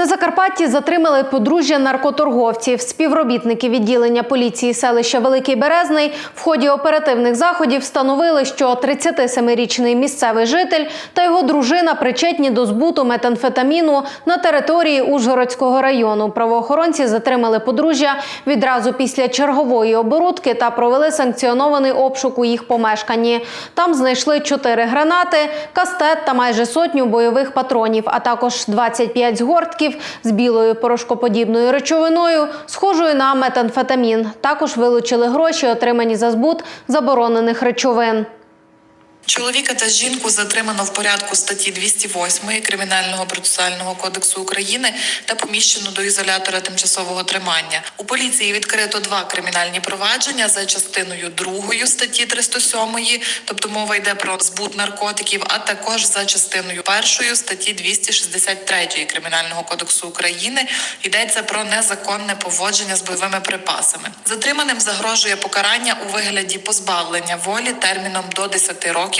На Закарпатті затримали подружжя наркоторговців. Співробітники відділення поліції селища Великий Березний в ході оперативних заходів встановили, що 37-річний місцевий житель та його дружина причетні до збуту метамфетаміну на території Ужгородського району. Правоохоронці затримали подружжя відразу після чергової оборудки та провели санкціонований обшук у їх помешканні. Там знайшли 4 гранати, кастет та майже сотню бойових патронів, а також 25 згортків з білою порошкоподібною речовиною, схожою на метамфетамін. Також вилучили гроші, отримані за збут заборонених речовин. Чоловіка та жінку затримано в порядку статті 208 Кримінального процесуального кодексу України та поміщено до ізолятора тимчасового тримання. У поліції відкрито два кримінальні провадження за частиною 2 статті 307, тобто мова йде про збут наркотиків, а також за частиною 1 статті 263 Кримінального кодексу України йдеться про незаконне поводження з бойовими припасами. Затриманим загрожує покарання у вигляді позбавлення волі терміном до 10 років